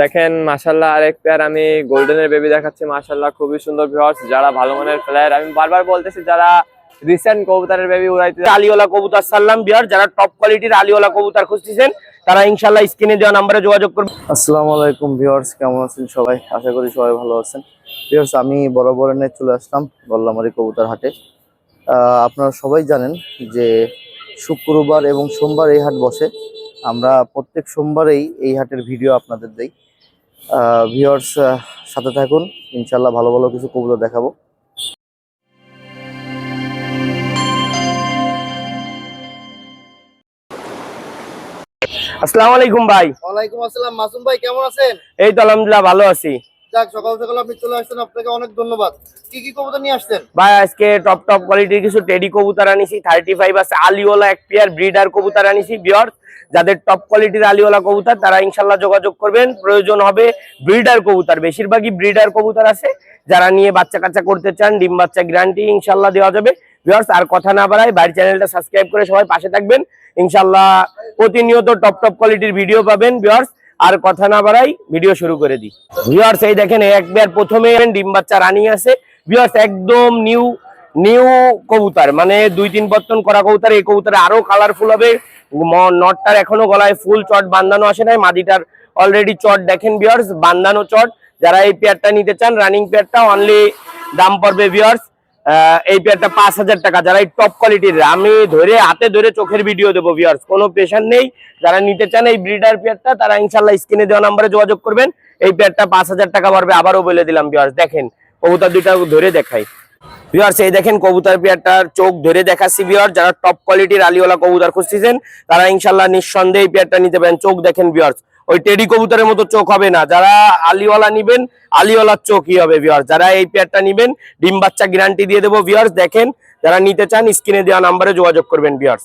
দেখেন মাশাল্লাহ আরেক প্লেয়ার আমি গোল্ডেনের বেবি দেখাচ্ছি মাশাল্লাহ খুবই সুন্দর ভিউয়ার্স যারা ভালো মানের প্লেয়ার আমি বারবার বলতেছি, যারা রিসেন্ট কবুতরের বেবি উড়াইতে আলিওলা কবুতর, সাল্লাম বিহার যারা টপ কোয়ালিটির আলিওলা কবুতর খুঁজতেছেন, তারা ইনশাল্লাহ স্ক্রিনে দেওয়া নাম্বারে যোগাযোগ করবেন আসসালামু আলাইকুম ভিউয়ার্স কেমন আছেন সবাই? আশা করি সবাই ভালো আছেন। ভিউয়ার্স আমি বরাবরনে চলে আসলাম গল্লামারি কবুতর হাটে। আপনারা সবাই জানেন যে শুক্রবার এবং সোমবার এই হাট বসে। আমরা প্রত্যেক সোমবারেই এই হাটের ভিডিও আপনাদের দেই। ভিওর্স সাথে থাকুন। ইনশাল্লাহ ভালো ভালো কিছু কবুতর দেখাবো। আসসালামু আলাইকুম ভাই। ওয়ালাইকুম আসসালাম। মাসুম ভাই কেমন আছেন? এই তো আলহামদুলিল্লাহ ভালো আছি। টপ টপ কোয়ালিটির কিছু আনিছি থার্টি ফাইভ আছে এক আনিছি যাদের টপ কোয়ালিটির আলিওলা তারা ইনশাল্লাহ যোগাযোগ করবেন। প্রয়োজন হবে ব্রিডার কবুতর, বেশিরভাগই ব্রিডার কবুতর আছে। যারা নিয়ে বাচ্চা কাচ্চা করতে চান, ডিম বাচ্চা গ্যারান্টি ইনশাল্লাহ দেওয়া যাবে। ভিউয়ার্স আর কথা না বাড়াই বাড়ির চ্যানেলটা সাবস্ক্রাইব করে সবাই পাশে থাকবেন। ইনশাল্লাহ প্রতিনিয়ত টপ টপ কোয়ালিটির ভিডিও পাবেন ভিউয়ার্স আর কথা না বাড়াই ভিডিও শুরু করে দিই। ভিউয়ার্স এই দেখেন একবার প্রথমে ডিম বাচ্চা রানিং আছে। ভিউয়ার্স একদম নিউ নিউ কবুতর। মানে দুই তিন বর্তন করা কবুতর, এই কবুতরে আরও কালারফুল হবে। নটটার এখনও গলায় ফুল চট বান্ধানো আসে নাই। মাদিটার অলরেডি চট, দেখেন ভিউয়ার্স বান্ধানো চট। যারা এই পেয়ারটা নিতে চান রানিং পেয়ারটা অনলি দাম পড়বে ভিউয়ার্স এই পেয়ারটা পাঁচ হাজার টাকা। যারা এই টপ কোয়ালিটির আমি ধরে হাতে ধরে চোখের ভিডিও দেবো ভিউয়ার্স কোনো পেশার নেই। যারা নিতে চান এই ব্রিডার পেয়ারটা তারা ইনশাল্লাহ স্ক্রিনে দেওয়া নাম্বারে যোগাযোগ করবেন। এই পেয়ারটা পাঁচ হাজার টাকা পড়বে, আবারও বলে দিলাম ভিউয়ার্স দেখেন, কবুতর দুইটা ধরে দেখাই। ভিউয়ার্স এই দেখেন কবুতর পেয়ারটার চোখ ধরে দেখাচ্ছি ভিউয়ার যারা টপ কোয়ালিটির আলিওয়ালা কবুতর খুঁজতেছেন, তারা ইনশাল্লাহ নিঃসন্দেহে এই পেয়ারটা নিতে পারেন। চোখ দেখেন ভিউয়ার্স ওই টেডি কবুতরের মতো চোখ হবে না। যারা আলিওয়ালা নিবেন, আলিওয়ালার চোখই হবে ভিউয়ার্স যারা এই পেয়ারটা নিবেন, ডিম বাচ্চা গ্যারান্টি দিয়ে দেবো ভিউয়ার্স দেখেন, যারা নিতে চান স্ক্রিনে দেওয়া নাম্বারে যোগাযোগ করবেন ভিউয়ার্স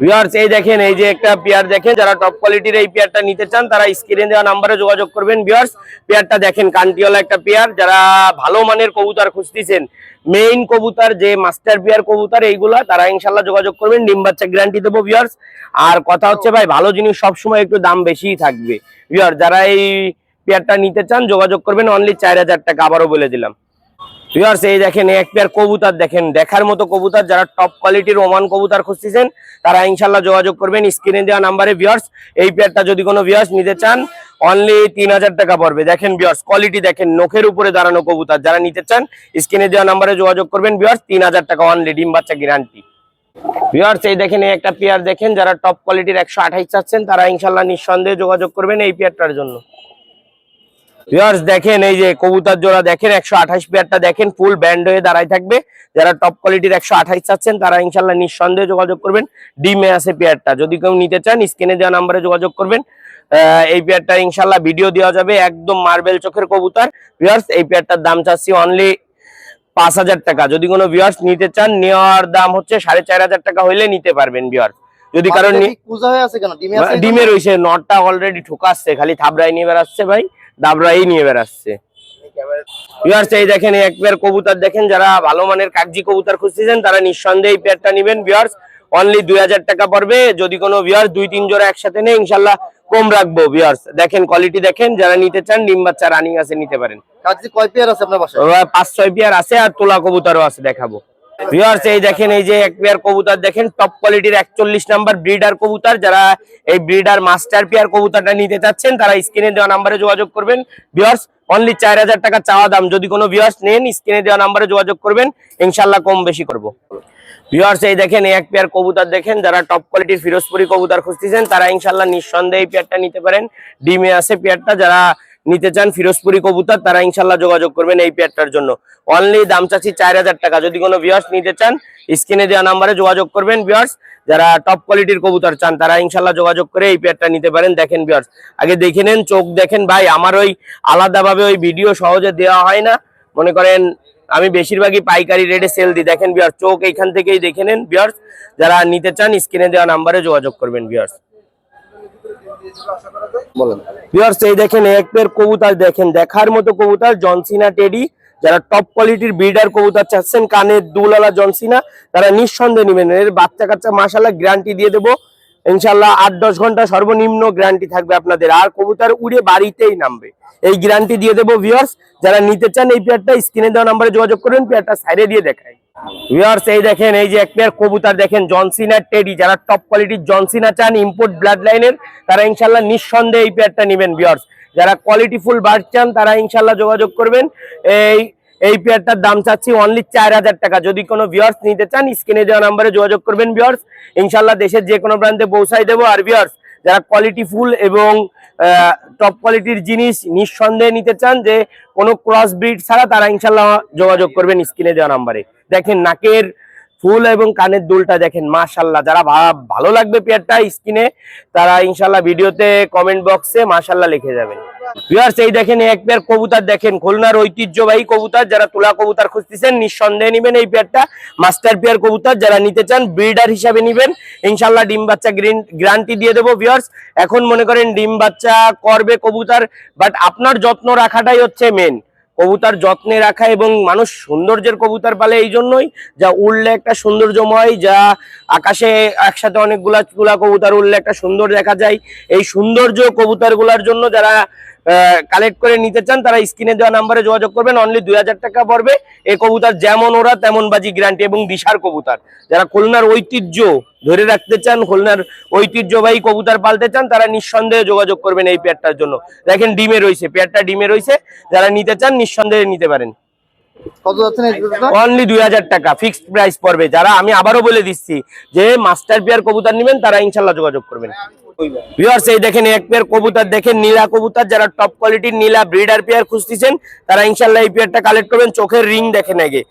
ভিউয়ার্স এই দেখেন, এই যে একটা পেয়ার দেখেন, যারা টপ কোয়ালিটির এই পেয়ারটা নিতে চান, তারা স্ক্রিনে দেওয়া নাম্বারে যোগাযোগ করবেন। ভিউয়ার্স পেয়ারটা দেখেন কান্টিওয়ালা একটা পেয়ার যারা ভালো মানের কবুতর খুঁজতেছেন মেইন কবুতর, যে মাস্টার পেয়ার কবুতর, এইগুলা, তারা ইনশাল্লাহ যোগাযোগ করবেন। ডিম বাচ্চা গ্যারান্টি দেবো ভিউয়ার্স আর কথা হচ্ছে, ভাই, ভালো জিনিস সবসময় একটু দাম বেশিই থাকবে। ভিউয়ার যারা এই পেয়ারটা নিতে চান, যোগাযোগ করবেন। অনলি চার হাজার টাকা, আবারও বলে দিলাম। ভিউয়ার্স এই দেখেন, এক পেয়ার কবুতর দেখেন। দেখার মতো কবুতর যারা টপ কোয়ালিটির ওমান কবুতর খুঁজতেছেন, তারা ইনশাল্লাহ যোগাযোগ করবেন স্ক্রিনে দেওয়া নাম্বারে ভিউয়ার্স এই পেয়ারটা যদি কোনো ভিউয়ার্স নিতে চান অনলি তিন হাজার টাকা পড়বে। দেখেন ভিউয়ার্স কোয়ালিটি দেখেন, নখের উপরে দাঁড়ানো কবুতর। যারা নিতে চান স্ক্রিনে দেওয়া নাম্বারে যোগাযোগ করবেন। ভিউয়ার্স তিন হাজার টাকা অনলি ডিম বাচ্চা গ্যারান্টি ভিউয়ার্স এই দেখেন একটা পেয়ার দেখেন, যারা টপ কোয়ালিটির একশো আঠাইশ চাচ্ছেন, তারা ইনশাল্লাহ নিঃসন্দেহে যোগাযোগ করবেন এই পেয়ারটার জন্য। ভিউয়ার্স দেখেন এই যে কবুতর জোড়া দেখেন একশো আঠাশ পেয়ারটা দেখেন ফুল ব্যান্ড হয়ে দাঁড়ায় থাকবে। যারা টপ কোয়ালিটির একশো আঠাশ চাচ্ছেন তারা ইনশাল্লাহ নিঃসন্দেহে যোগাযোগ করবেন। ডিমে আছে পেয়ারটা। যদি কেউ নিতে চান স্ক্রিনে দেওয়া নাম্বারে যোগাযোগ করবেন। এই পেয়ারটা ইনশাল্লাহ ভিডিও দেওয়া যাবে একদম মার্বেল চোখের কবুতর। ভিউয়ার্স এই পেয়ারটার দাম চাচ্ছি অনলি পাঁচ হাজার টাকা। যদি কোনো ভিউয়ার্স নিতে চান নেওয়ার দাম হচ্ছে সাড়ে চার হাজার টাকা হইলে নিতে পারবেন ভিউয়ার্স যদি কারণ ডিমে রয়েছে নটটা অলরেডি ঠোকাচ্ছে খালি থাবড়াই নিয়ে বেড়াচ্ছে ভাই। দাবড়াই নিয়ে বেড়াচ্ছে। ভিউয়ার্স এই দেখেন এক পেয়ার কবুতর দেখেন যারা ভালো মানের কাগজি কবুতর খুঁজতেছেন তারা নিঃসন্দেহে এই পেয়ারটা নেবেন। ভিউয়ার্স অনলি দুই হাজার টাকা পড়বে। যদি কোনো ভিউয়ার্স দুই তিন জোড়া একসাথে নেই ইনশাল্লাহ কম রাখব। ভিউয়ার্স দেখেন কোয়ালিটি দেখেন যারা নিতে চান ডিম বাচ্চা রানিং আছে নিতে পারেন। কয় পেয়ার আছে আপনার পাঁচ ছয় পেয়ার আছে আর তোলা কবুতরও আছে দেখাবো। ভিউয়ার্স এই দেখেন, এই যে এক কবুতর, দেখেন টপ কোয়ালিটির একচল্লিশ নাম্বার ব্রিডার কবুতর। যারা এই ব্রিডার মাস্টার পেয়ার কবুতরটা নিতে চাচ্ছেন, তারা স্ক্রিনে দেওয়া নাম্বারে যোগাযোগ করবেন। ভিউয়ার্স অনলি চার হাজার টাকা চাওয়া দাম। যদি কোনো ভিউয়ার্স নেন, স্ক্রিনে দেওয়া নাম্বারে যোগাযোগ করবেন। ইনশাল্লাহ কম বেশি করব। ভিউয়ার্স এই দেখেন এক পেয়ার কবুতর দেখেন, যারা টপ কোয়ালিটির ফিরোজপুরি কবুতর খুঁজতেছেন, তারা ইনশাল্লাহ নিঃসন্দেহে পেয়ারটা নিতে পারেন। ডিমে আছে পেয়ারটা যারা নিতে চান ফিরোজপুরি কবুতর, তারা ইনশাল্লাহ যোগাযোগ করবেন এই পেয়ারটার জন্য। অনলি দাম চাচ্ছি চার হাজার টাকা। যদি কোনো ভিউয়ার্স নিতে চান, স্ক্রিনে দেওয়া নাম্বারে যোগাযোগ করবেন ভিউয়ার্স যারা টপ কোয়ালিটির কবুতর চান, তারা ইনশাল্লাহ যোগাযোগ করে এই পেয়ারটা নিতে পারেন। দেখেন ভিউয়ার্স আগে দেখে নেন, চোখ দেখেন। ভাই, আমার ওই আলাদাভাবে ওই ভিডিও সহজে দেওয়া হয় না। মনে করেন, আমি বেশিরভাগই পাইকারি রেটে সেল দিই। দেখেন বিয়ার চোখ এইখান থেকেই দেখে নেন। বিয়ার্স যারা নিতে চান, স্ক্রিনে দেওয়া নাম্বারে যোগাযোগ করবেন বিয়ার্স তারা নিঃসন্দেহে নেবেন। এর বাচ্চা কাচ্চা গ্যারান্টি দিয়ে দেবো। ইনশাল্লাহ আট দশ ঘণ্টা সর্বনিম্ন গ্যারান্টি থাকবে আপনাদের। আর কবুতর উড়ে বাড়িতেই নামবে। এই গ্যারান্টি দিয়ে দেবো ভিউয়ার্স যারা নিতে চান এই পেয়ারটা স্ক্রিনে দেওয়া নাম্বারে যোগাযোগ করবেন পেয়ারটা সাইডে দিয়ে দেখায়। ভিউয়ার্স এই দেখেন, এই যে এক পেয়ার কবুতর, দেখেন জনসিনা টেডি যারা টপ কোয়ালিটির জনসিনা চান ইম্পোর্ট ব্লাড লাইনের তারা ইনশাল্লাহ নিঃসন্দেহে এই পেয়ারটা নেবেন ভিউয়ার্স যারা কোয়ালিটি ফুল বার্ড চান, তারা ইনশাল্লাহ যোগাযোগ করবেন। এই এই পেয়ারটার দাম চাচ্ছি অনলি চার হাজার টাকা। যদি কোনো ভিউয়ার্স নিতে চান স্ক্রিনে দেওয়া নাম্বারে যোগাযোগ করবেন ভিউয়ার্স ইনশাল্লাহ দেশের যে কোনো প্রান্তে পৌঁছাই দেবো। আর ভিউয়ার্স যারা কোয়ালিটি ফুল এবং টপ কোয়ালিটির জিনিস নিঃসন্দেহে নিতে চান, যে কোনো ক্রস ব্রিড ছাড়া, তারা ইনশাল্লাহ যোগাযোগ করবেন স্ক্রিনে দেওয়া নাম্বারে দেখেন নাকের ফুল এবং কানের দুলটা দেখেন মাশাল্লাহ যারা ভালো লাগবে পেয়ারটা স্কিনে তারা ইনশাল্লাহ ভিডিওতে কমেন্ট বক্সে মাশাল্লাহ লিখে যাবেন। ভিউয়ার্স এই দেখেন এক পেয়ার কবুতার দেখেন, খুলনার ঐতিহ্যবাহী কবুতার, যারা তুলা কবুতার খুঁজতেছেন, নিঃসন্দেহে নিবেন এই পেয়ারটা। মাস্টার পেয়ার কবুতার, যারা নিতে চান ব্রিডার হিসাবে নিবেন। ইনশাল্লাহ ডিম বাচ্চা গ্যারান্টি দিয়ে দেবো ভিউয়ার্স এখন মনে করেন, ডিম বাচ্চা করবে কবুতার বাট আপনার যত্ন রাখাটাই হচ্ছে মেন কবুতর যত্নে রাখা এবং মানুষ সৌন্দর্যের কবুতর পালে এই জন্যই যা উড়লে একটা সৌন্দর্যময়, যা আকাশে একসাথে অনেকগুলা গুলা কবুতর উড়লে একটা সুন্দর দেখা যায়। এই সৌন্দর্য কবুতরগুলার জন্য যারা কালেক্ট করে নিতে চান, তারা স্ক্রিনে দেওয়া নাম্বারে যোগাযোগ করবেন। অনলি দুই হাজার টাকা পড়বে। এই কবুতর যেমন ওরা, তেমন বাজি গ্যারান্টি এবং দিশার কবুতর। যারা খুলনার ঐতিহ্য ধরে রাখতে চান, খুলনার ঐতিহ্যবাহী কবুতর পালতে চান, তারা নিঃসন্দেহে যোগাযোগ করবেন এই পেয়ারটার জন্য। দেখেন ডিমে রয়েছে পেয়ারটা ডিমে রয়েছে। যারা নিতে চান, নিঃসন্দেহে নিতে পারেন। দুই হাজার টাকা ফিক্সড প্রাইস পড়বে। যারা আমি দিচ্ছি যে মাস্টার পেয়ার নেবেন যোগাযোগ করবেন। এক পেয়ার দেখেন নীলা যারা টপ কোয়ালিটির নীলা ব্রিডার পেয়ার তারা ইনশাল্লাহ এই পেয়ারটা কালেক্ট করবেন। চোখের রিং দেখেন আগে।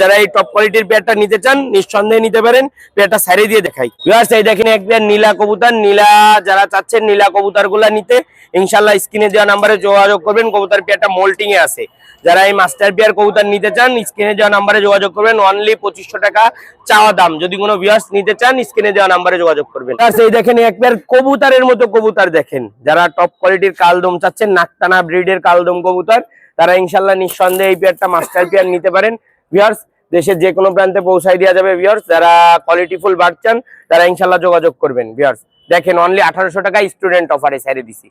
যারা এই টপ কোয়ালিটির পেয়ারটা নিতে চান, নিঃসন্দেহে নিতে পারেন। পেয়ারটা সাইডে দিয়ে দেখাই। ভিউয়ার্স এই দেখেন এক পেয়ার নীলা কবুতর, নীলা যারা চাচ্ছেন নীলা কবুতরগুলো নিতে, ইনশাল্লাহ স্ক্রিনে দেওয়া নাম্বারে যোগাযোগ করবেন। কবুতর পেয়ারটা মোল্টিং এ আছে। যারা এই মাস্টার পেয়ার কবুতর নিতে চান, স্ক্রিনে দেওয়া নাম্বারে যোগাযোগ করবেন। অনলি পঁচিশশো টাকা চাওয়া দাম। যদি কোনো ভিউয়ার্স নিতে চান, স্ক্রিনে দেওয়া নাম্বারে যোগাযোগ করবেন। সেই দেখেন এক পেয়ার কবুতরের মতো কবুতর দেখেন। যারা টপ কোয়ালিটির কালদম চাচ্ছেন, নাকটানা ব্রিডের কালদম কবুতর, তারা ইনশাল্লাহ নিঃসন্দেহে এই পেয়ারটা মাস্টার পেয়ার নিতে পারেন। ভিউয়ার্স দেশের যে কোনো প্রান্তে পৌঁছাই দেওয়া যাবে ভিউয়ার্স যারা কোয়ালিটি ফুল বাড় চান, তারা ইনশাল্লাহ যোগাযোগ করবেন। ভিউয়ার্স দেখেন অনলি আঠারোশো টাকা স্টুডেন্ট অফারে ছেড়ে দিছি।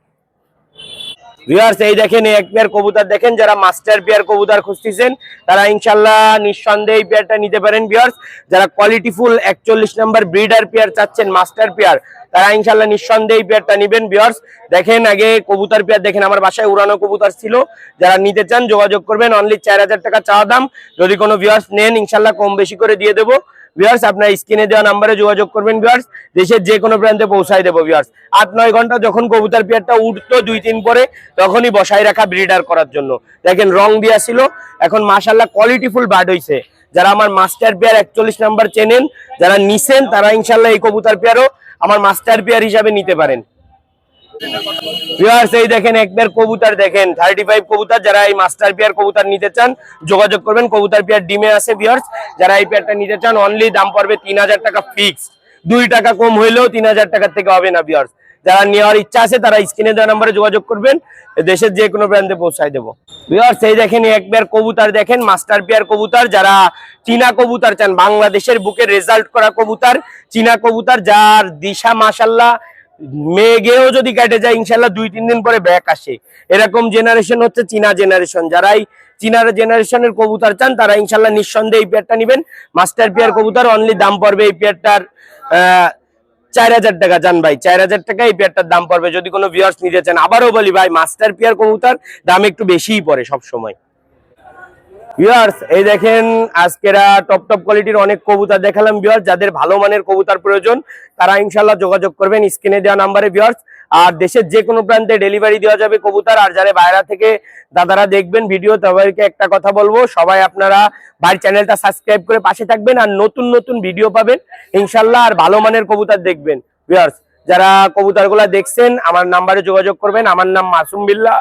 ভিউয়ার্স এই দেখেন এক পেয়ার কবুতর দেখেন, যারা মাস্টার পেয়ার কবুতর খুঁজতেছেন, তারা ইনশাল্লাহ নিঃসন্দেহে পেয়ারটা নিতে পারেন ভিউয়ার্স যারা কোয়ালিটি ফুল একচল্লিশ নাম্বার ব্রিডার পেয়ার চাচ্ছেন মাস্টার পেয়ার তারা ইনশাল্লাহ নিঃসন্দেহে পেয়ারটা নিবেন ভিউয়ার্স দেখেন, আগে কবুতর পেয়ার দেখেন, আমার বাসায় উড়ানো কবুতর ছিল। যারা নিতে চান, যোগাযোগ করবেন অনলি চার হাজার টাকা চাওয়া দাম। যদি কোনো ভিউয়ার্স নেন, ইনশাল্লাহ কম বেশি করে দিয়ে দেবো। ভিউয়ার্স আপনার স্ক্রিনে দেওয়া নাম্বারে যোগাযোগ করবেন ভিউয়ার্স দেশের যে কোনো প্রান্তে পৌঁছায় দেবো ভিউয়ার্স আট, নয় ঘণ্টা যখন কবুতার পেয়ারটা উঠতো দুই, তিন পরে, তখনই বসায় রাখা ব্রিডার করার জন্য। দেখেন, রং দিয়া ছিল। এখন মাশাল্লাহ কোয়ালিটিফুল বার্ড হয়েছে যারা আমার মাস্টার পেয়ার একচল্লিশ নাম্বার চেনেন, যারা নিছেন, তারা ইনশাল্লাহ এই কবুতর পেয়ারও আমার মাস্টার পেয়ার হিসাবে নিতে পারেন। ভিউয়ার্স এই দেখেন, একবার কবুতর দেখেন। থার্টি ফাইভ কবুতর যারা এই নিতে চান, যোগাযোগ করবেন। ডিমে আছে যারা এই পেয়ারটা নিতে চান অনলি দাম পড়বে তিন হাজার টাকা ফিক্স দুই টাকা কম থেকে হবে না যারা নেওয়ার ইচ্ছা আছে, তারা স্ক্রিনে যোগাযোগ করবেন। দেশের যে কোনো প্রান্তে পৌঁছায় দেবো। এই দেখেন, একবার কবুতর দেখেন মাস্টার পেয়ার কবুতর। যারা চীনা কবুতর চান, বাংলাদেশের বুকে রেজাল্ট করা কবুতর। চীনা কবুতর, যার দিশা মাসাল্লাহ মেঘেও যদি কেটে যায়, ইনশাল্লাহ দুই, তিন দিন পরে ব্যাক আসে। এরকম জেনারেশন হচ্ছে চীনা জেনারেশন যারাই চীনার জেনারেশনের কবুতর চান, তারা ইনশাল্লাহ নিঃসন্দেহে এই পেয়ারটা নিবেন। মাস্টার পেয়ার কবুতর অনলি দাম পড়বে এই পেয়ারটার চার হাজার টাকা। জান ভাই, চার হাজার টাকা এই পেয়ারটার দাম পড়বে। যদি কোনো ভিউয়ার্স নিতে চান, আবারও বলি ভাই মাস্টার পেয়ার কবুতর, দাম একটু বেশিই পড়ে সব সময় ভিউয়ার্স এই দেখেন, আজকেরা টপ টপ কোয়ালিটির অনেক কবুতর দেখালাম ভিউয়ার্স যাদের ভালো মানের কবুতর প্রয়োজন, তারা ইনশাল্লাহ যোগাযোগ করবেন স্ক্রিনে দেওয়া নাম্বারে ভিউয়ার্স আর দেশের যে কোনো প্রান্তে ডেলিভারি দেওয়া যাবে কবুতর, আর যারা বাইরে থেকে দাদারা দেখবেন ভিডিও তাদেরকে একটা কথা বলব, সবাই আপনারা ভাইয়ের চ্যানেলটা সাবস্ক্রাইব করে পাশে থাকবেন, আর নতুন নতুন ভিডিও পাবেন ইনশাল্লাহ আর ভালো মানের কবুতর দেখবেন। ভিউয়ার্স যারা কবুতরগুলা দেখছেন, আমার নাম্বারে যোগাযোগ করবেন, আমার নাম মাসুম বিল্লাহ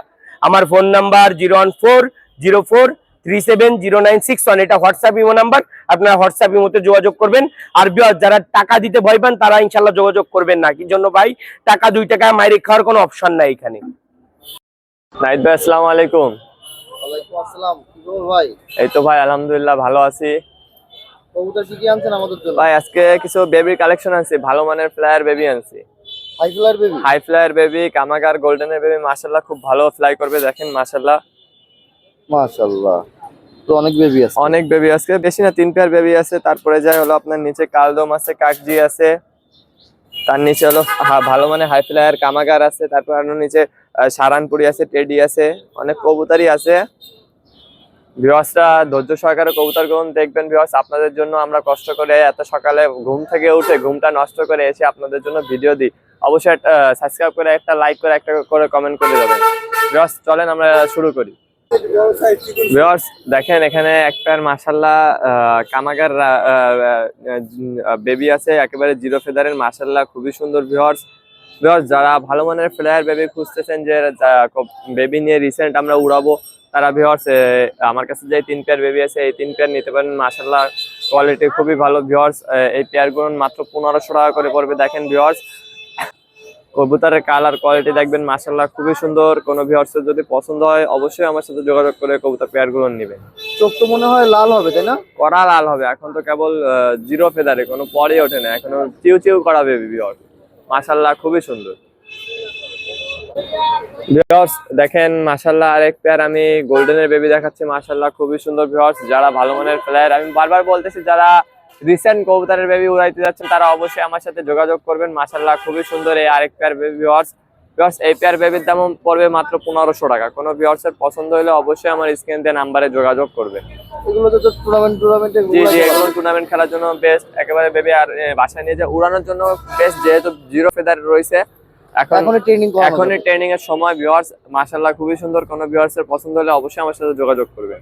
আমার phone number zero one four zero four three seven zero nine six one এটা হোয়াটসঅ্যাপ ইমো নাম্বার আপনারা হোয়াটসঅ্যাপ ইমোতে যোগাযোগ করবেন। আর যারা টাকা দিতে ভয় পান তারা ইনশাল্লাহ যোগাযোগ করবেন না। কি জন্য ভাই? টাকা দুই টাকা মাইরে খাওয়ার কোনো অপশন নাই এখানে। নাইদ ভাই আসসালামু আলাইকুম। ওয়ালাইকুম আসসালাম। ভাই? এই তো ভাই আলহামদুলিল্লাহ ভালো আছি। কবুতর কি কি আনছেন আমাদের জন্য? ভাই আজকে কিছু বেবির কালেকশন আনছি। ভালো মানের ফ্লায়ার বেবি আনছি। High flyer baby high flyer baby কামাগার গোল্ডেনের বেবি মাশাল্লাহ খুব ভালো ফ্লাই করবে দেখেন মাশাল্লাহ মাশাআল্লাহ। তো অনেক বেবি আছে। অনেক বেবি আছে। বেশি না, তিন পেয়ার বেবি আছে। তারপরে যাই হলো আপনার নিচে কালদম আছে, কাকজি আছে। তার নিচে হলো ভালো মানে হাই ফ্লায়ার কামাগার আছে। তারপর আরও নিচে সারানপুরি আছে টেডি আছে। অনেক কবুতরই আছে। ভিওয়াসরা ধৈর্য সহকারে কবুতর গ্রহণ দেখবেন ভিওয়াস আপনাদের জন্য আমরা কষ্ট করে এত সকালে ঘুম থেকে উঠে ঘুমটা নষ্ট করে এসে আপনাদের জন্য ভিডিও দিই। অবশ্যই সাবস্ক্রাইব করে একটা লাইক করে, একটা করে কমেন্ট করে দেবেন। ভিওয়াস চলেন আমরা শুরু করি। দেখেন এখানে একটা মাশাল্লাহ কামাগার বেবি আছে, একেবারে জিরো ফেদারের মাশাল্লাহ, খুবই সুন্দর ভিউয়ার্স ভিউয়ার্স যারা ভালো মানের ফ্লেয়ার বেবি খুঁজতেছেন যে বেবি নিয়ে রিসেন্ট আমরা উড়াবো, তারা ভিউয়ার্স আমার কাছে যে তিন পেয়ার বেবি আছে, এই তিন পেয়ার নিতে পারেন, মাশাল্লাহ কোয়ালিটি খুবই ভালো ভিউয়ার্স এই পেয়ারগুলো মাত্র পনেরোশো টাকা করে পড়বে, দেখেন ভিউয়ার্স কবুতরের কালার কোয়ালিটি দেখবেন মাশাল্লাহ খুবই সুন্দর। কোনো ভিউয়ার্সের যদি পছন্দ হয় অবশ্যই আমার সাথে যোগাযোগ করে কবুতর পেয়ারগুলো নেবেন চোখ তো মনে হয় লাল হবে তাই না? কড়া লাল হবে এখন তো কেবল জিরো ফেদারে কোনো পরে ওঠে না এখনও চিউ চিউ করা বেবি ভিউয়ার্স মাশাল্লাহ খুবই সুন্দর। ভিউয়ার্স দেখেন মাশাল্লাহ আরেক পেয়ার আমি গোল্ডেনের বেবি দেখাচ্ছি মাশাল্লাহ খুবই সুন্দর ভিউয়ার্স যারা ভালো মানের প্লেয়ার আমি বারবার বলতেছি যারা রিসেন্ট কবুতরের বেবি উড়াইতে যাচ্ছেন তারা অবশ্যই আমার সাথে যোগাযোগ করবেন। মাশাল্লাহ খুবই সুন্দর এই আরেক পেয়ার বেবি ভিউয়ার্স ভিউয়ার্স এই পেয়ার বেবির দাম পড়বে মাত্র পনেরোশো টাকা। কোনো ভিউয়ার্সের পছন্দ হলে অবশ্যই আমার স্ক্রিন দিয়ে নাম্বারে যোগাযোগ করবে। এগুলো তো টুর্নামেন্ট টুর্নামেন্টে জি জি এগুলো টুর্নামেন্ট খেলার জন্য বেস্ট একেবারে বেবি আর বাসায় নিয়ে যে উড়ানোর জন্য বেস্ট যেহেতু জিরো ফেদার রয়েছে। এখন ট্রেনিং এখনই ট্রেনিং এর সময় ভিউয়ার্স মাশাআল্লাহ খুবই সুন্দর কোনো ভিউয়ার্স এর পছন্দ হলে অবশ্যই আমার সাথে যোগাযোগ করবে।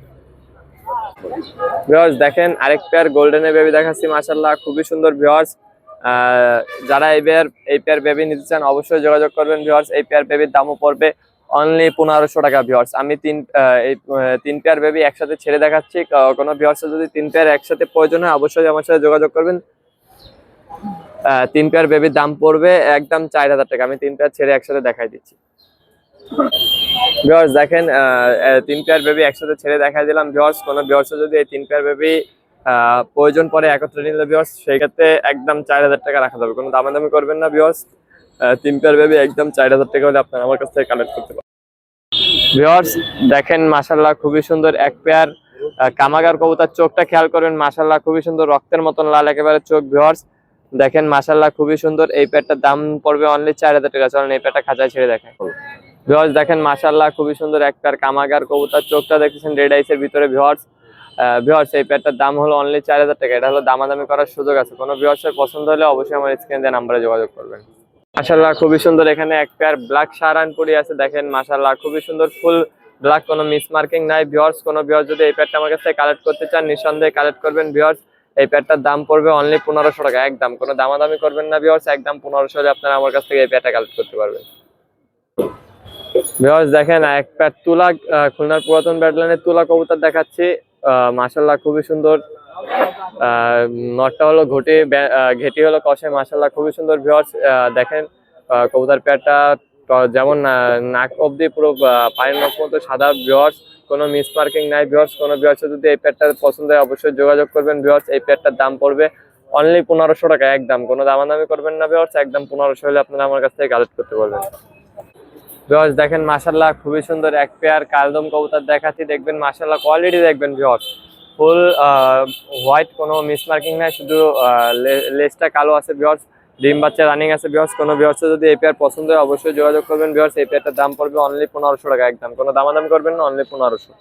ভিউয়ার্স দেখেন, আরেক পেয়ার গোল্ডেনের বেবি দেখাচ্ছি, মাশাআল্লাহ, খুবই সুন্দর ভিউয়ার্স যারা এই পেয়ার এই পেয়ার বেবি নিতে চান, অবশ্যই যোগাযোগ করবেন ভিউয়ার্স এই পেয়ার বেবির দামও পড়বে অনলি পনেরোশো টাকা ভিউয়ার্স আমি তিন এই তিন পেয়ার বেবি একসাথে ছেড়ে দেখাচ্ছি। কোনো ভিউয়ার্স যদি তিন পেয়ার একসাথে প্রয়োজন হয়, অবশ্যই আমার সাথে যোগাযোগ করবেন। তিন পেয়ার বেবির দাম পড়বে একদম চার হাজার টাকা। আমি তিন পেয়ার ছেড়ে একসাথে দেখাই দিচ্ছি। ভিউয়ার্স দেখেন তিন পেয়ার বেবি একসাথে ছেড়ে দেখাই দিলাম। ভিউয়ার্স কোনো ভিউয়ার্স যদি এই তিন পেয়ার বেবি প্রয়োজন পড়ে একত্রে নিলে ভিউয়ার্স সেই ক্ষেত্রে একদম চার হাজার টাকা রাখা যাবে। কোনো দামাদামি করবেন না ভিউয়ার্স তিন পেয়ার বেবি একদম চার হাজার টাকা হলে আপনার আমার কাছ থেকে কালেক্ট করতে পারেন ভিউয়ার্স দেখেন মাশাল্লাহ খুবই সুন্দর এক পেয়ার কামাগার কবুতার চোখটা খেয়াল করবেন মাশাল্লাহ খুবই সুন্দর রক্তের মতন লাল একেবারে চোখ ভিউয়ার্স দেখেন মাশাল্লাহ খুবই সুন্দর এই পেয়ারটার দাম পড়বে অনলি চার হাজার টাকা। চলেন, এই পেয়ারটা খাঁচায় ছেড়ে দেখেন ভিউয়ার্স দেখেন মাশাল্লাহ খুবই সুন্দর এক পেয়ার কামাগার কবুতার। চোখটা দেখতেছেন রেড আইসের ভিতরে ভিউয়ার্স ভিউয়ার্স এই পেয়ারটার দাম হলো অনলি চার হাজার টাকা। এটা হলো দামাদামি করার সুযোগ আছে। কোনো ভিউয়ার্সের পছন্দ হলে অবশ্যই আমার স্ক্রিন দিয়ে নাম্বারে যোগাযোগ করবেন। মাশাল্লাহ খুবই সুন্দর এখানে এক পেয়ার ব্ল্যাক সারানপুরি আছে। দেখেন মাশাল্লাহ খুবই সুন্দর ফুল ব্ল্যাক কোনো মিস মার্কিং নাই। ভিউয়ার্স কোনো ভিউয়ার্স যদি এই প্যাডটা আমার কাছ কালেক্ট করতে চান, নিঃসন্দেহে কালেক্ট করবেন। ভিউয়ার্স এই প্যাডটার দাম পড়বে অনলি পনেরোশো টাকা, একদম। কোনো দামাদামি করবেন না ভিউয়ার্স একদম পনেরোশো হলে আপনারা আমার কাছ থেকে এই প্যাডটা কালেক্ট করতে পারবেন। ভিউয়ার্স দেখেন এক প্যাড তুলা খুলনার পুরাতন ব্যাটলাইনের তুলা কবুতর দেখাচ্ছি। আহ, মাশাল্লাহ খুবই সুন্দর। নটটা হলো ঘটি ঘেটি হলো কষে মাশাল্লাহ খুবই সুন্দর। ভিউয়ার্স দেখেন কবুতর প্যাডটা যেমন নাক অবধি পুরো পায়ের নখ মতো সাদা। ভিউয়ার্স কোনো মিস মার্কিং নাই। ভিউয়ার্স কোনো ভিউয়ার্স যদি এই প্যাডটা পছন্দ হয় অবশ্যই যোগাযোগ করবেন। ভিউয়ার্স এই প্যাডটার দাম পড়বে অনলি পনেরোশো টাকা একদম। কোনো দামাদামি করবেন না ভিউয়ার্স একদম পনেরোশো হলে আপনারা আমার কাছ থেকে কালেক্ট করতে পারবেন। ভিউয়ার্স দেখেন মাশাল্লাহ খুবই সুন্দর এক পেয়ার কালদম কবুতর দেখাচ্ছি। দেখবেন মাশাল্লাহ কোয়ালিটি দেখবেন ভিউয়ার্স ফুল হোয়াইট কোনো মিস মার্কিং নাই শুধু আহ, লে- লেজটা কালো আছে ভিউয়ার্স ডিম বাচ্চা রানিং আছে ভিউয়ার্স কোনো ভিউয়ার্স যদি এই পেয়ার পছন্দ হয় অবশ্যই যোগাযোগ করবেন ভিউয়ার্স এই পেয়ারটার দাম পড়বে অনলি পনেরোশো টাকা একদম। কোনো দামাদামি করবেন না অনলি পনেরোশো।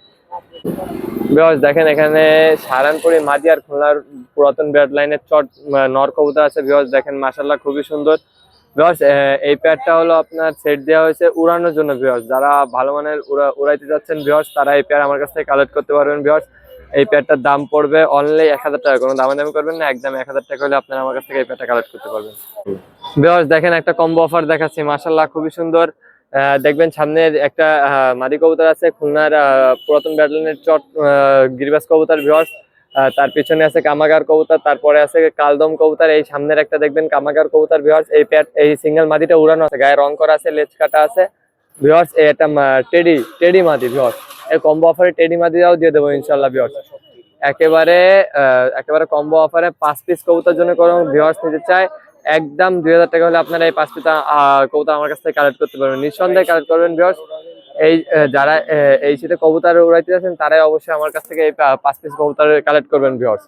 ভিউয়ার্স দেখেন এখানে সারানপুরি মাদি আর খুলনার পুরাতন ব্যাট লাইনের চট নর কবুতর আছে ভিউয়ার্স দেখেন মাশাল্লাহ খুবই সুন্দর। ভিউয়ার্স এই প্যাডটা হলো আপনার সেট দেওয়া হয়েছে উড়ানোর জন্য ভিউয়ার্স যারা ভালো মানের উড়াইতে যাচ্ছেন ভিউয়ার্স তারা এই প্যাড আমার কাছ থেকে কালেক্ট করতে পারবেন ভিউয়ার্স এই প্যাডটার দাম পড়বে অনলি এক হাজার টাকা কোনো দামাদামি করবেন না একদম এক হাজার টাকা হলে আপনারা আমার কাছ থেকে এই প্যাডটা কালেক্ট করতে পারবেন। ভিউয়ার্স দেখেন একটা কম্বো অফার দেখাচ্ছি মাশাল্লাহ খুবই সুন্দর। দেখবেন সামনে একটা মাদি কবুতর আছে খুলনার পুরাতন ব্যাটলিনের চট গিরিবাস কবুতর আহ, তার পিছনে আছে কামাগার কবুতর, তারপরে আছে কালদম কবুতর। এই সামনের একটা দেখবেন কামাগার কবুতর ভিউয়ার্স এই প্যাট এই সিঙ্গেল মাদিটা উড়ানো আছে। গায়ে রং করা আছে, লেজ কাটা আছে। ভিউয়ার্স এটা টেডি টেডি মাদি ভিউয়ার্স এই কম্বো অফারে টেডি মাদিটাও দিয়ে দেবো ইনশাল্লাহ ভিউয়ার্স একেবারে একেবারে কম্বো অফারে পাঁচ পিস কবুতার জন্য কোনো ভিউয়ার্স নিতে চায়, একদম দুই হাজার টাকা হলে আপনারা এই পাঁচ পিস কবুতর আমার কাছ থেকে কালেক্ট করতে পারবেন। নিঃসন্দেহে কালেক্ট করবেন ভিউয়ার্স এই যারা এই শীতে কবুতর উড়াইতে যাচ্ছেন, তারাই অবশ্যই আমার কাছ থেকে এই পাঁচ পিস কবুতর কালেক্ট করবেন ভিউয়ার্স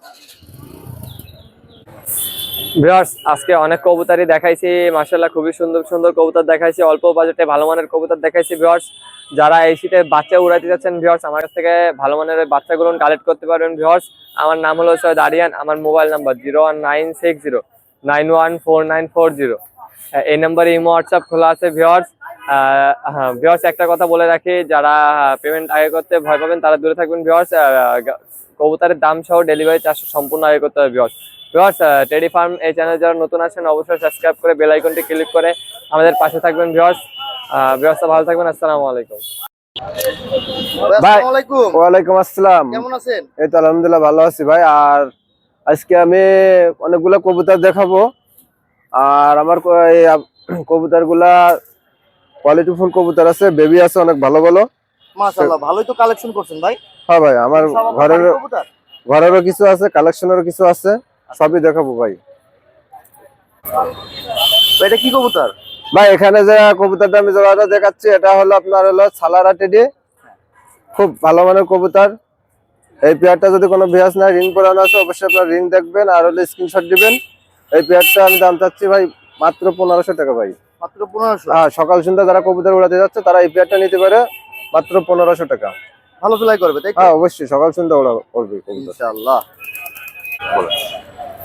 ভিউয়ার্স আজকে অনেক কবুতরই দেখাইছি মাশাল্লাহ খুবই সুন্দর সুন্দর কবুতর দেখাইছি, অল্প বাজেটে ভালো মানের কবুতর দেখাইছি ভিউয়ার্স যারা এই শীতে বাচ্চা উড়াইতে যাচ্ছেন ভিউয়ার্স আমার কাছ থেকে ভালো মানের বাচ্চাগুলো কালেক্ট করতে পারবেন ভিউয়ার্স আমার নাম হলো সৈয়দ আরিয়ান, আমার mobile number zero one nine six zero nine one four nine four zero এই নাম্বারে ইমো হোয়াটসঅ্যাপ খোলা আছে ভিউয়ার্স হ্যাঁ ভিউয়ার্স একটা কথা বলে রাখি যারা পেমেন্ট আগে করতে ভয় পাবেন তারা দূরে থাকবেন ভিউয়ার্স কবুতারের দাম সহ ডেলিভারি চার্জ সম্পূর্ণ আগে করতে হবে ভিউয়ার্স ভিউয়ার্স টেডি ফার্ম এই চ্যানেল যারা নতুন আছেন অবশ্যই সাবস্ক্রাইব করে বেল আইকনটি ক্লিক করে আমাদের পাশে থাকবেন ভিউয়ার্স ভিউয়ার্স ভালো থাকবেন আসসালামু আলাইকুম। ভাই ওয়ালাইকুম আসসালাম। কেমন আছেন? এই তো আলহামদুলিল্লাহ ভালো আছি ভাই আর আজকে আমি অনেকগুলো কবুতর দেখাবো আর আমার কবুতরগুলা কোয়ালিটি ফুল কবুতর আছে বেবি আছে অনেক ভালো ভালো। মাশাআল্লাহ ভালোই তো কালেকশন করছেন ভাই। হ্যাঁ ভাই আমার ঘরের ঘরেরও কিছু আছে কালেকশনেরও কিছু আছে সবই দেখাবো ভাই। এটা কি কবুতর? ভাই এখানে যে কবুতরটা আমি জোড়াটা দেখাচ্ছি এটা হলো আপনার হলো সালারা টেডি। খুব ভালো মানের কবুতর। এই পেয়ারটা যদি কোনো ভিয়াস না রিং পরানো আছে অবশ্যই আপনার রিং দেখবেন আর হলে স্ক্রিনশট দিবেন। এই পেয়ারটা আমি দাম চাচ্ছি ভাই মাত্র পনেরোশো টাকা ভাই। মাত্র পনেরোশো। হ্যাঁ সকাল সন্ধ্যা যারা কবুতর উড়াতে যাচ্ছে তারা এই পেয়ারটা নিতে পারে মাত্র পনেরোশো টাকা। ভালো ফ্লাই করবে তাই হ্যাঁ অবশ্যই সকাল সন্ধ্যা উড়া করবে ইনশাআল্লাহ।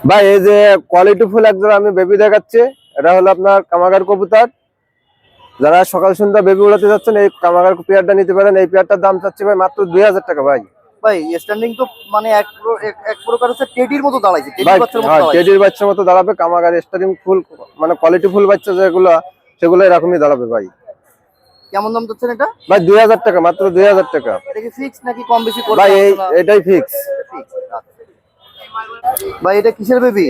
ভাই এই যে কোয়ালিটি ফুল একজন আমি বেবি দেখাচ্ছি এটা হলো আপনার কামাগার কবুতর। যারা সকাল সন্ধ্যা বেবি উড়াতে যাচ্ছেন এই কামাগার পেয়ারটা নিতে পারেন। এই পেয়ারটার দাম চাচ্ছি ভাই মাত্র দুই হাজার টাকা ভাই। ভাই স্ট্যান্ডিং তো মানে এক এক- প্রকার হচ্ছে টেডির মতো দাঁড়াইছে টেডির বাচ্চার মতো হ্যাঁ, দাঁড়াইছে। টেডির বাচ্চার মতো দাঁড়াবে কামাগার স্টারিং ফুল মানে কোয়ালিটি ফুল বাচ্চা যেগুলো সেগুলো এরকমই দাঁড়াবে ভাই। কেমন দাম দিচ্ছেন এটা? ভাই দুই হাজার টাকা মাত্র দুই হাজার টাকা। এটা কি ফিক্স নাকি কম বেশি করবে ভাই? এটাই ফিক্স। ভাই এটা কিসের বেবি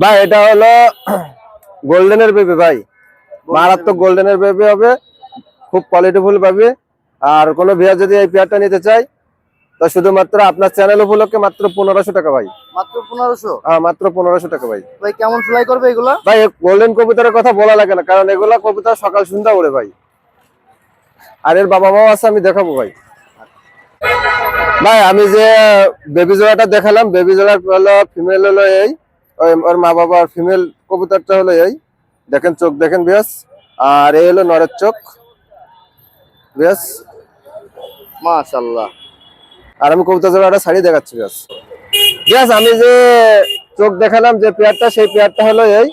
ভাই এটা হলো গোল্ডেনের বেবি ভাই। মারাত্মক গোল্ডেনের বেবি হবে খুব কোয়ালিটিফুল পাবে। আর কোনো বিয়ার যদি এই পেয়ারটা নিতে চাই তো শুধুমাত্র আপনার চ্যানেল উপলক্ষে মাত্র পনেরোশো টাকা ভাই। মাত্র পনেরোশো? হ্যাঁ মাত্র পনেরোশো টাকা ভাই। ভাই কেমন ফ্লাই করবে এগুলা? ভাই গোল্ডেন কবুতরের কথা বলা লাগে না কারণ এগুলা কবুতর সকাল সন্ধ্যা উড়ে ভাই। আর এর বাবা মাও আছে আমি দেখাবো ভাই। ভাই আমি যে বেবি জোড়াটা দেখালাম বেবি জোড়া হলো ফিমেল হলো এই ওর মা বাবার ফিমেল কবুতরটা হলো এই। দেখেন চোখ দেখেন বেশ আর এই হলো নরের চোখ। বেশ মাশাআল্লাহ। আর আমি কবুতর জোড়াটা শাড়ি দেখাচ্ছি বেশ আমি যে চোখ দেখালাম যে পেয়ারটা সেই পেয়ারটা হলো এই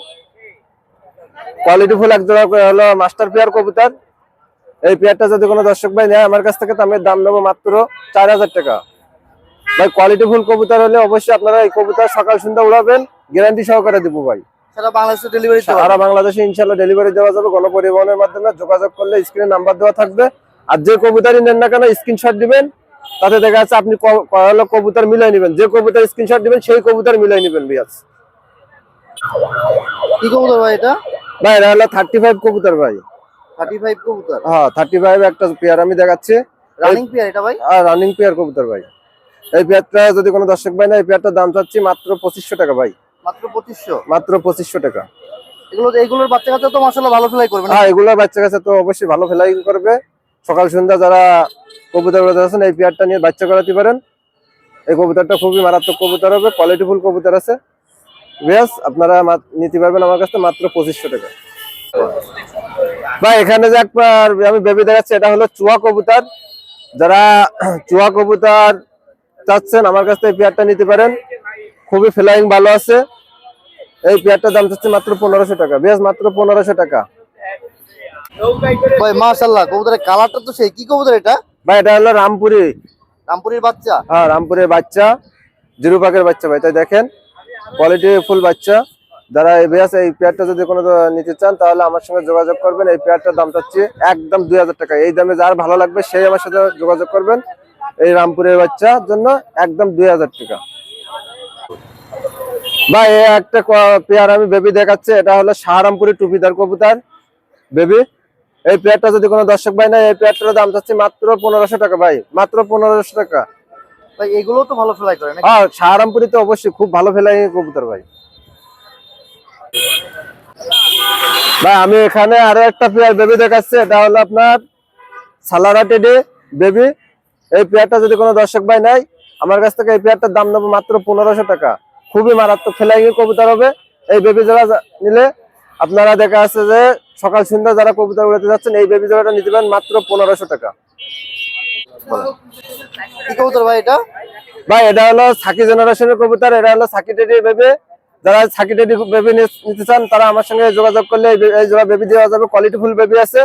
কোয়ালিটি ফুল এক জোড়া হলো মাস্টার পেয়ার কবুতর। এই পেয়ারটা যদি কোনো দর্শক ভাই নেয় আমার কাছ থেকে তো আমি দাম নেব মাত্র চার হাজার টাকা। ভাই কোয়ালিটি ফুল কবুতর হলে অবশ্যই আপনারা এই কবুতর সকাল সন্ধ্যা উড়াবেন গ্যারান্টি সহকারে দিব ভাই। সেটা ডেলিভারি সারা বাংলাদেশে ইনশাল্লাহ ডেলিভারি দেওয়া যাবে গণপরিবহনের মাধ্যমে যোগাযোগ করলে স্ক্রিনে নাম্বার দেওয়া থাকবে। আর যে কবুতরই নেন না কেন স্ক্রিনশট দিবেন। তাতে দেখা যাচ্ছে আপনি ক- ক- কবুতর মিলাই নেবেন। যে কবুতর স্ক্রিনশট দিবেন সেই কবুতর মিলাই নেবেন বিয়াস। কি কবুতর ভাই এটা? ভাই এটা হলো থার্টি ফাইভ কবুতর ভাই। থার্টি ফাইভ কবুতর? হ্যাঁ থার্টি ফাইভ একটা পেয়ার আমি দেখাচ্ছি। রানিং পেয়ার এটা ভাই? রানিং পেয়ার কবুতর ভাই। এই পেয়ারটা যদি কোনো দর্শক ভাই না এই পেয়ারটার দাম চাচ্ছি মাত্র পঁচিশশো টাকা ভাই। মাত্র পঁচিশশো? মাত্র পঁচিশশো টাকা। এগুলো এগুলোর বাচ্চা কাচ্চা তো মাসাল্লাহ ভালো ফ্লাই করবে হ্যাঁ এগুলো বাচ্চা কাছে তো অবশ্যই ভালো ফেলাই করবে। সকাল সন্ধ্যা যারা কবুতর আছেন, এই পেয়ারটা নিয়ে বাচ্চা করাতে পারেন। এই কবুতরটা খুবই মারাত্মক কবুতর হবে কোয়ালিটিফুল কবুতর আছে। বেশ আপনারা নিতে পারবেন আমার কাছে মাত্র পঁচিশশো টাকা। বা এখানে যে একবার আমি বেবি দেখাচ্ছি, এটা হলো চুয়া কবুতর। যারা চুয়া কবুতর চাচ্ছেন, আমার কাছ থেকে পেয়ারটা নিতে পারেন। খুবই ফ্লাইং ভালো আছে। এই পেয়ারটার দাম চাচ্ছে মাত্র পনেরোশো টাকা। বেশ মাত্র পনেরোশো টাকা। ভাই মাশাল্লাহ কবুতরের কালারটা তো সেই কি কবুতর এটা? ভাই এটা হলো রামপুরি। রামপুরের বাচ্চা? হ্যাঁ রামপুরের বাচ্চা জিরু পাকের বাচ্চা ভাই। তাই দেখেন কোয়ালিটি ফুল বাচ্চা। যারা এই বেয়াস এই পেয়ারটা যদি কোনো নিতে চান তাহলে আমার সঙ্গে যোগাযোগ করবেন। এই পেয়ারটার দাম চাচ্ছি একদম দুই হাজার টাকা। এই দামে যার ভালো লাগবে সেই আমার সাথে যোগাযোগ করবেন। এই রামপুরের বাচ্চার জন্য একদম দুই হাজার টাকা। ভাই একটা পেয়ার আমি বেবি দেখাচ্ছি এটা হলো শাহরামপুরি টুপিদার কবুতার। বেবি এই পেয়ারটা যদি কোনো দর্শক ভাই না এই পেয়ারটার দাম চাচ্ছি মাত্র পনেরোশো টাকা ভাই মাত্র পনেরোশো টাকা। ভাই এগুলো তো ভালো ফ্লাই করে হ্যাঁ সাহারামপুরি তো অবশ্যই খুব ভালো ফেলাই কবুতর ভাই। ভাই আমি এখানে আরও একটা পেয়ার বেবি দেখাচ্ছি এটা হলো আপনার সালারা টেডে বেবি। এই পেয়ারটা যদি কোনো দর্শক ভাই নাই আমার কাছ থেকে এই পেয়ারটার দাম নেব মাত্র পনেরোশো টাকা। খুবই মারাত্মক ফেলাই কবুতর হবে। এই বেবি জোড়া যা- নিলে আপনারা দেখা যাচ্ছে যে সকাল সন্ধ্যা যারা কবিতা উড়াতে যাচ্ছেন এই বেবি জোড়াটা নিতে পারেন মাত্র পনেরোশো টাকা। কি কবুতর ভাই এটা? ভাই এটা হলো সাকি জেনারেশনের কবুতর এটা হলো সাকি টেডি বেবি যারা সাকি টেডি বেবি নিতে চান তারা আমার সঙ্গে যোগাযোগ করলে এই জোড়া বেবি দেওয়া যাবে। কোয়ালিটি ফুল বেবি আছে।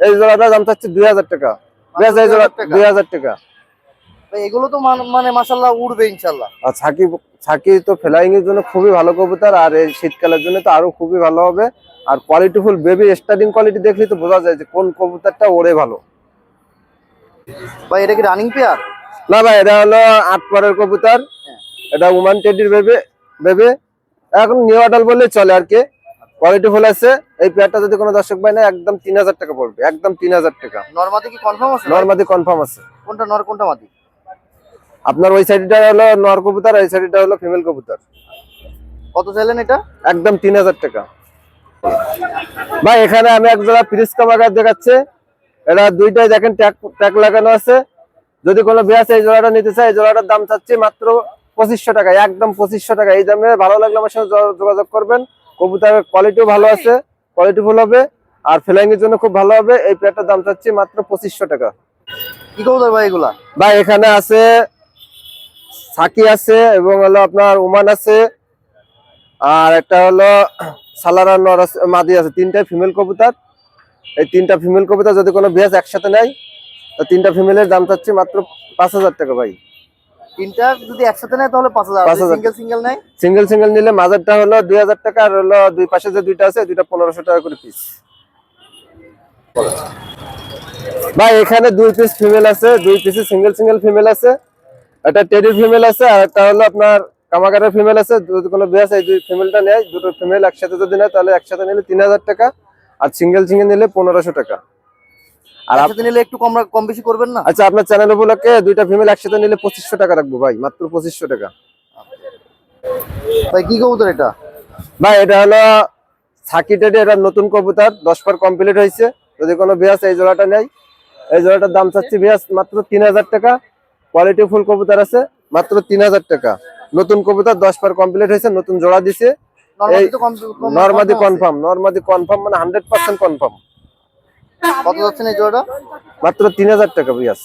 এই জোড়াটা দাম চাচ্ছে দুই হাজার টাকা। বেশ এই জোড়া 2000 টাকা? দুই হাজার টাকা। এগুলো তো মান- মাশাল্লাহ উড়বে ইনশাল্লাহ আর ছাকি ছাকি তো ফ্লাইং এর জন্য খুবই ভালো কবুতর আর এই শীতকালের জন্য তো আরও খুবই ভালো হবে। আর quality full baby starting quality দেখলে তো বোঝা যায় যে কোন কবুতরটা ওড়ে ভালো। ভাই এটা কি রানিং পেয়ার না ভাই এটা হলো আট পরের কবুতর। এটা উমান টেডির বেবি বেবি এখন নিউ আডাল বললে চলে আর কি। কোয়ালিটি ফুল আছে। এই পেয়ারটা যদি কোনো দর্শক ভাই না একদম তিন হাজার টাকা পড়বে একদম তিন হাজার টাকা। নরমাদি কি কনফার্ম আছে? নর্মাদি কনফার্ম আছে। কোনটা নর কোনটা মাদি? আপনার ওই সাইডটা হলো নর কবুতর এই সাইডটা হলো ফিমেল কবুতর। কত চাইলেন এটা? একদম তিন হাজার টাকা। ভাই এখানে আমি এক জোড়া পিরিস কামাগার দেখাচ্ছে। এটা দুইটাই দেখেন ট্যাগ ট্যাগ লাগানো আছে। যদি কোনো বিয়াস এই জোড়াটা নিতে চায় এই জোড়াটার দাম চাচ্ছি মাত্র পঁচিশশো টাকা একদম পঁচিশশো টাকা। এই দামে ভালো লাগলে আমার সাথে যোগাযোগ করবেন। কবুতরের কোয়ালিটিও ভালো আছে কোয়ালিটি ফুল হবে। আর ফ্লাইং এর জন্য খুব ভালো হবে। এই পেয়ারটার দাম চাচ্ছি মাত্র পঁচিশশো টাকা। কি কবুতর ভাই এগুলা? ভাই এখানে আছে সাকি আছে এবং হলো আপনার ওমান আছে আর একটা হলো সালারা নর আছে মাদি আছে তিনটা ফিমেল কবুতর। এই তিনটা ফিমেল কবুতর যদি কোনো বিয়াস একসাথে নেয় তো তিনটা ফিমেলের দাম চাচ্ছি মাত্র পাঁচ হাজার টাকা ভাই। তিনটা যদি একসাথে নেয় তাহলে পাঁচ হাজার। 5,000 সিঙ্গেল সিঙ্গেল নেয়? সিঙ্গেল সিঙ্গেল নিলে মাজারটা হলো দুই হাজার টাকা আর হলো দুই পাশে যে দুইটা আছে দুইটা পনেরোশো টাকা করে পিস ভাই এখানে দুই পিস ফিমেল আছে দুই পিসে সিঙ্গেল সিঙ্গেল ফিমেল আছে। একটা টেডি ফিমেল আছে আর একটা হলো আপনার কামাকারের ফিমেল আছে যদি কোনো বিয়ে আছে এই দুই ফিমেলটা নেয় দুটো ফিমেল একসাথে যদি নেয় তাহলে একসাথে নিলে তিন হাজার টাকা আর সিঙ্গেল সিঙ্গেল নিলে পনেরোশো টাকা। আর আপ- একসাথে নিলে একটু কম কম বেশি করবেন না? আচ্ছা আপনার চ্যানেল উপলক্ষে দুইটা ফিমেল একসাথে নিলে পঁচিশশো টাকা রাখব ভাই মাত্র পঁচিশশো টাকা। ভাই কি কবুতর এটা? ভাই এটা হলো এটা নতুন কবুতর দশ পার কমপ্লিট হয়েছে। যদি কোনো বিয়াস এই জোড়াটা নেয় এই জোড়াটার দাম চাচ্ছি বিয়াস মাত্র তিন হাজার টাকা। কোয়ালিটি ফুল কবুতর আছে মাত্র তিন হাজার টাকা। নতুন কবুতর দশ পার কমপ্লিট হয়েছে নতুন জোড়া দিছে। নরমাদি কনফার্ম নর্মাদি কনফার্ম মানে হান্ড্রেড পার্সেন্ট কনফার্ম কত যাচ্ছেন এই জোড়াটা? মাত্র তিন হাজার টাকা বিয়াস।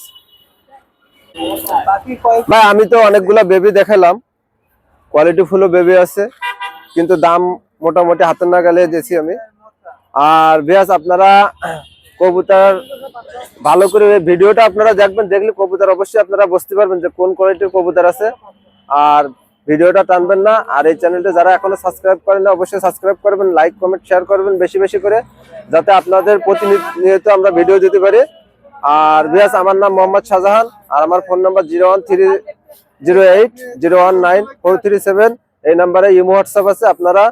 ভাই আমি তো অনেকগুলা বেবি দেখালাম। কোয়ালিটি ফুলও বেবি আছে কিন্তু দাম মোটামুটি হাতের নাগালে দিয়েছি আমি। আর বিয়াস আপনারা কবুতর ভালো করে ভিডিওটা আপনারা দেখবেন, দেখলে কবুতর অবশ্যই আপনারা বুঝতে পারবেন যে কোন কোয়ালিটির কবুতর আছে। আর ভিডিওটা টানবেন না, আর এই চ্যানেলটা যারা এখনও সাবস্ক্রাইব করেন না অবশ্যই সাবস্ক্রাইব করবেন লাইক কমেন্ট শেয়ার করবেন বেশি বেশি করে, যাতে আপনাদের প্রতিনিয়ত আমরা ভিডিও দিতে পারি। আর বিয়াস, আমার নাম মোহাম্মদ শাহজাহান, আর আমার phone number zero one three zero eight zero one nine four three seven এই নাম্বারে ইমো হোয়াটসঅ্যাপ আছে, আপনারা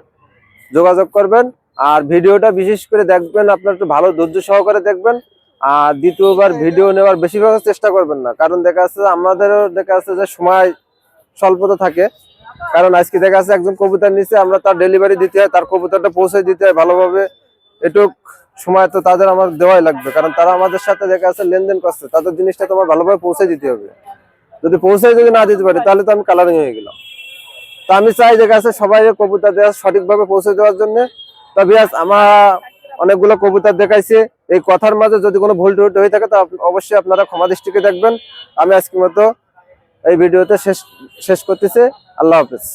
যোগাযোগ করবেন। আর ভিডিওটা বিশেষ করে দেখবেন, আপনার একটু ভালো ধৈর্য সহকারে দেখবেন। আর দ্বিতীয়বার ভিডিও নেওয়ার বেশিরভাগ চেষ্টা করবেন না, কারণ দেখা যাচ্ছে আমাদেরও দেখা যাচ্ছে যে সময় স্বল্পতা থাকে। কারণ আজকে দেখা যাচ্ছে একজন কবুতর নিচে আমরা তার ডেলিভারি দিতে হয়, তার কবুতরটা পৌঁছে দিতে হয় ভালোভাবে। এটুক সময় তো তাদের আমার দেওয়াই লাগবে, কারণ তারা আমাদের সাথে দেখা যাচ্ছে লেনদেন করছে, তাদের জিনিসটা তোমার ভালোভাবে পৌঁছে দিতে হবে। যদি পৌঁছে যদি না দিতে পারি, তাহলে তো আমি কালারিং হয়ে গেলাম। তো আমি চাই দেখা কাছে সবাই কবুতর দেওয়া সঠিকভাবে পৌঁছে দেওয়ার জন্য তবে আজ আমার অনেকগুলো কবুতর দেখাইছে। এই কথার মাঝে যদি কোনো ভুল টুট হয়ে থাকে তো অবশ্যই আপনারা ক্ষমা দৃষ্টিকে দেখবেন। আমি আজকের মতো এই ভিডিওতে শেষ শেষ করতেছি। আল্লাহ হাফেজ।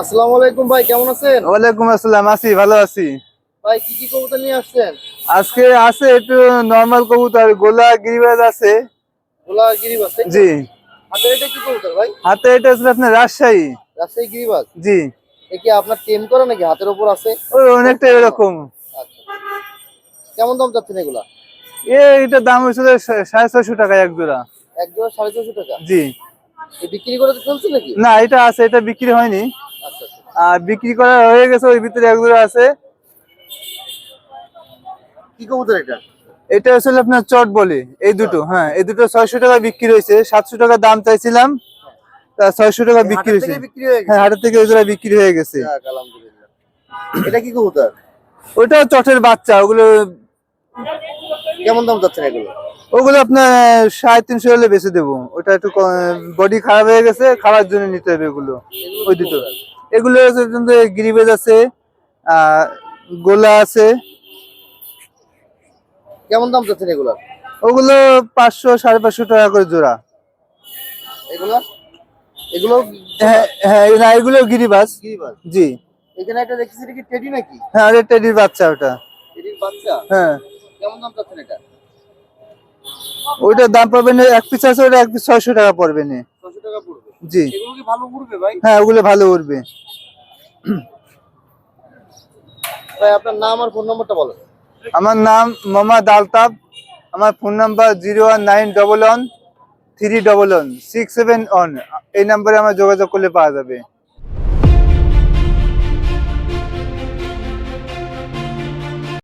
আসসালামু আলাইকুম ভাই কেমন আছেন? ওয়ালাইকুম আসসালাম আছি ভালো আছি। ভাই কি কি কবুতর নিয়ে আসছেন? আজকে আছে একটু নর্মাল কবুতর গোলা গিরিবাজ আছে। গোলা গিরিবাজ জি। হাতের এটা কি কবুতর ভাই? হাতে এটা আছে আপনার রাজশাহী। রাজশাহী গিরিবাজ? জি। এ কি আপনার টেম করা নাকি? হাতের উপর আছে? অনেকটা এরকম। আচ্ছা। কেমন দাম চাচ্ছেন এগুলা? এ এটার দাম হয়েছিল সাড়ে ছয়শো টাকা এক জোড়া। এক জোড়া সাড়ে ছশো টাকা? জি। বিক্রি করে চলছে নাকি? না এটা আছে এটা বিক্রি হয়নি। আচ্ছা আচ্ছা। আর বিক্রি করা হয়ে গেছে ওই ভিতরে এক জোড়া আছে। কি কবুতর এটা? এটা আসলে আপনার চট বলে এই দুটো হ্যাঁ এই দুটো ছয়শো টাকা বিক্রি হয়েছে সাতশো টাকা দাম চাইছিলাম। ছয়শো টাকা বিক্রি হয়েছে। বিক্রি হয়ে হাটের থেকে এগুলো বিক্রি হয়ে গেছে। এটা কি কবুতর? ওটাও চটের বাচ্চা ওগুলো কেমন দাম যাচ্ছেন এগুলো? ওগুলো আপনার সাড়ে তিনশো হলে বেঁচে দেবো। ওটা একটু বডি খারাপ হয়ে গেছে খাওয়ার জন্য নিতে হবে এগুলো। ওই দুটো এগুলো গিরিবেজ আছে আহ, গোলা আছে। কেমন দাম যাচ্ছেন এগুলো? ওগুলো পাঁচশো সাড়ে পাঁচশো টাকা করে জোড়া। এগুলো? এগুলো হ্যাঁ হ্যাঁ না এগুলো গিরিবাজ কি জি। এখানে একটা দেখছি এটা কি টেডি নাকি? হ্যাঁ ওটা টেডির বাচ্চা ওটা। টেডির বাচ্চা? হ্যাঁ। কেমন দাম যাচ্ছেন এটা? ওইটার দাম পড়বে না এক পিস আছে ওটা এক পিস ছয়শো টাকা পড়বে না। ছশো টাকা পড়বে? জি। এগুলো কি ভালো উড়বে ভাই? হ্যাঁ ওগুলো ভালো উঠবে ভাই আপনার নাম আর ফোন নম্বরটা বলো আমার নাম মোহাম্মদ আলতাব আমার phone number zero one nine double one three double one six seven one এই নাম্বারে আমার যোগাযোগ করলে পাওয়া যাবে।